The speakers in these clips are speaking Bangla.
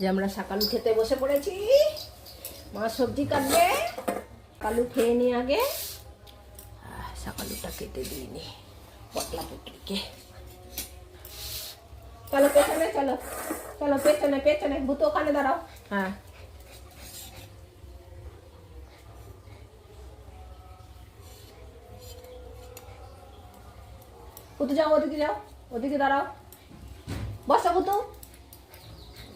যে আমরা সকালু খেতে বসে পড়েছি। মা সবজি কাটবে। কালু খেয়ে নি আগে। সকালুটা কেটে দিইনি পটলা পুটলিকে চলো পেছনে চলো। চলো পেছনে পেছনে। ভূত ওখানে দাঁড়াও। হ্যাঁ। ভূতু যাও ওদিকে যাও। ওদিকে দাঁড়াও। বসো ভূতু।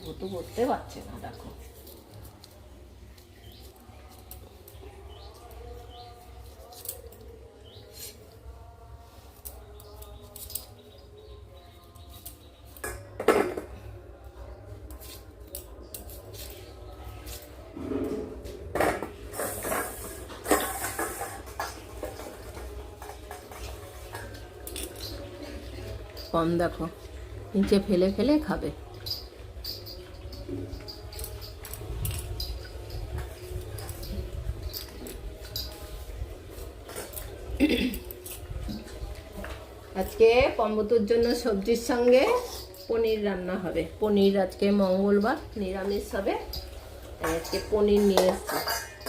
ভূতু বসতে পারছে না দেখো। কম দেখো নিচে ফেলে ফেলে খাবে। আজকে পম্বতুর জন্য সবজির সঙ্গে পনির রান্না হবে। পনির আজকে মঙ্গলবার, নিরামিষ হবে। আজকে পনির নিয়ে এসছি।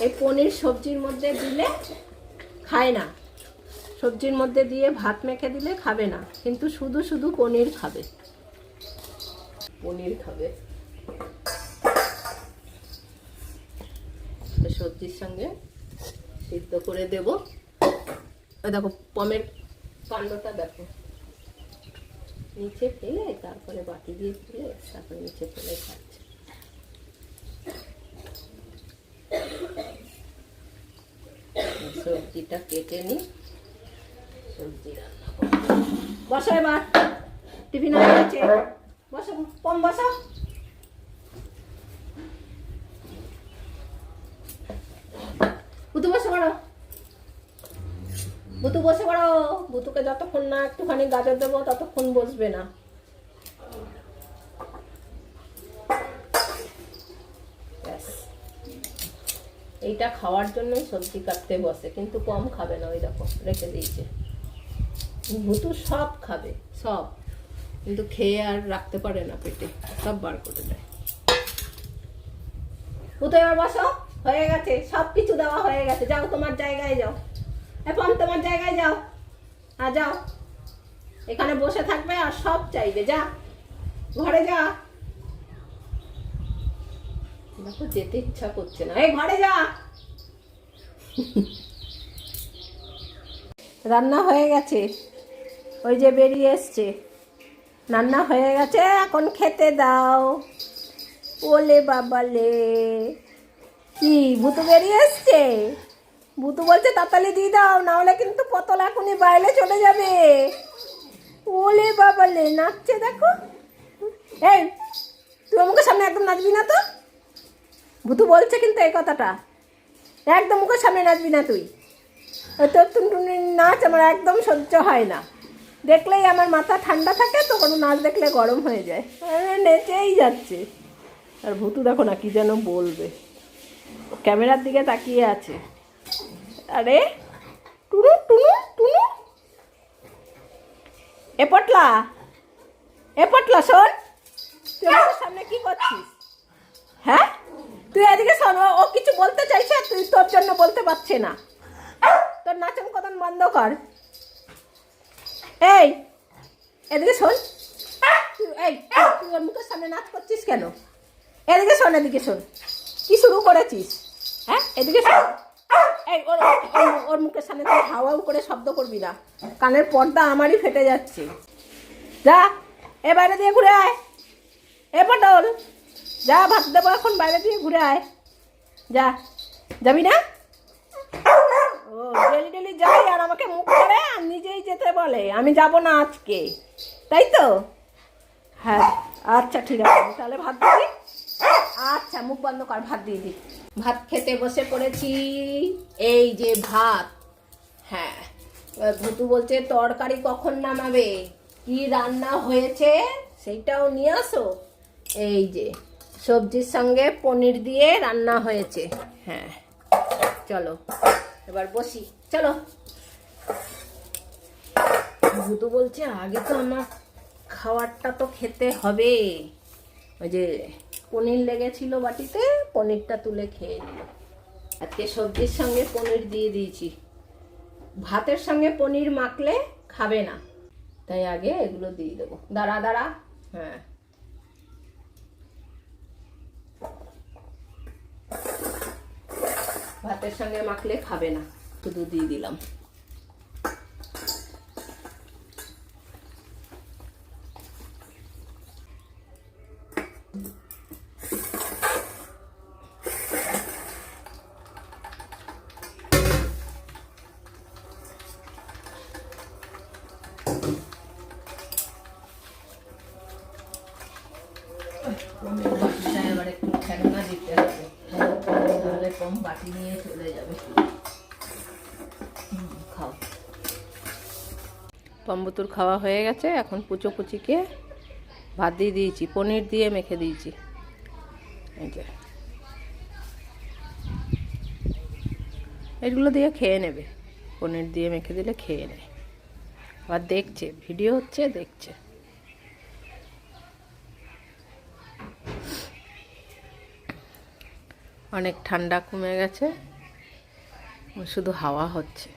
এই পনির সবজির মধ্যে দিলে খায় না। সবজির মধ্যে দিয়ে ভাত মেখে দিলে খাবে না। কিন্তু শুধু শুধু পনির খাবে। পনির খাবে। সবজির সঙ্গে সিদ্ধ করে দেব। দেখো পমের কাণ্ডটা দেখো। নিচে ফেলে, তারপরে বাটি দিয়ে ফেলে তারপরে নিচে ফেলে খাচ্ছে। সবজিটা কেটে নিই সবজি রান্না করব। বসো এবার। টিফিন হয়ে বসো, কম বসো বুতু বসে পড়ো বুতু বসে পড়ো। বুতুকে যতক্ষণ না একটুখানি গাজর দেবো, ততক্ষণ বসবে না। এইটা খাওয়ার জন্যই সবজি কাটতে বসে, কিন্তু কম খাবে না ওই দেখো, রেখে দিয়েছে। ভুতু সব খাবে, সব। কিন্তু খেয়ে আর রাখতে পারে না পেটে, সব বার করে দেয়। ভুতু এবার বসো, হয়ে গেছে সব কিছু দেওয়া হয়ে গেছে। যাও তোমার জায়গায় যাও। এখন তোমার জায়গায় যাও। আর যাও। এখানে বসে থাকবে আর সব চাইবে যা। ঘরে যা। দেখো যেতে ইচ্ছা করছে না। এই ঘরে যা। রান্না হয়ে গেছে। ওই যে বেরিয়ে এসছে। রান্না হয়ে গেছে এখন খেতে দাও। ওলে বাবালে কি ভুতু বেরিয়ে এসছে? ভুতু বলছে, তাড়াতাড়ি দিয়ে দাও না হলে কিন্তু পতল এখনই বাইরে চলে যাবে। ওলে বাবালে, নাচছে দেখো। এই, তুই আমাকে সামনে একদম নাচবি না তো? ভুতু বলছে কিন্তু এই কথাটা। একদম মুখের সামনে নাচবি না তুই। তোর টুনটুনি নাচ আমার একদম সহ্য হয় না। দেখলেই আমার মাথা ঠান্ডা থাকে তো কোনো নাচ দেখলে গরম হয়ে যায়। নেচেই যাচ্ছে। আর ভুতু দেখো না কি যেন বলবে। ক্যামেরার দিকে তাকিয়ে আছে। আরে, টুনু টুনু টুনু। এ পটলা এ পটলা, শোন। তুই আমাদের সামনে কি করছিস? হ্যাঁ? তুই এদিকে শোন, ও- ও কিছু বলতে চাইছে তুই তোর জন্য বলতে পারছে না। তোর নাচন কদন বন্ধ কর। এই, এদিকে শোন। তুই এই, তুই ওর মুখের সামনে নাচ করছিস কেন? এদিকে শোন এদিকে শোন। কি শুরু করেছিস? হ্যাঁ এদিকে শোন। এই, ওর ওর- মুখের সামনে তুই হাওয়াও করে শব্দ করবি না। কানের পর্দা আমারই ফেটে যাচ্ছে। যা, এ বাইরে দিয়ে ঘুরে আয়। এ পটল, যা, ভাত দেবো এখন বাইরে দিয়ে ঘুরে আয়। যা, যাবি না? ও, ডেলি ডেলি যাই আর আমাকে মুখ করে আর নিজেই যেতে বলে। আমি যাব না আজকে। তাই তো? হ্যাঁ আচ্ছা ঠিক আছে। তাহলে ভাত দিবি? আচ্ছা মুখ বন্ধ কর, ভাত দিয়ে দি ভাত খেতে বসে পড়েছি। এই যে ভাত। হ্যাঁ ভুতু বলছে, তরকারি কখন নামাবে? কি রান্না হয়েছে? সেইটাও নিয়ে আসো। এই যে, সবজির সঙ্গে পনির দিয়ে রান্না হয়েছে। হ্যাঁ চলো, এবার বসি। চলো। ভুতু বলছে, আগে তো আমার খাবারটা তো খেতে হবে। ওই যে পনির লেগেছিল বাটিতে, পনিরটা তুলে খেয়ে নিল। আজকে সবজির সঙ্গে পনির দিয়ে দিয়েছি। ভাতের সঙ্গে পনির মাখলে খাবে না। তাই আগে এগুলো দিয়ে দেবো। দাঁড়া দাঁড়া। হ্যাঁ। ভাতের সঙ্গে মাখলে খাবে না। শুধু দিয়ে দিলাম। কম বাটি নিয়ে চলে যাবে খাও খাওয়া হয়ে গেছে এখন পুচো কুচিকে ভাত দিয়ে দিয়েছি পনির দিয়ে মেখে দিয়েছি এগুলো দিয়ে খেয়ে নেবে পনির দিয়ে মেখে দিলে খেয়ে নেয় আবার দেখছে ভিডিও হচ্ছে দেখছে অনেক ঠান্ডা কমে গেছে শুধু হাওয়া হচ্ছে।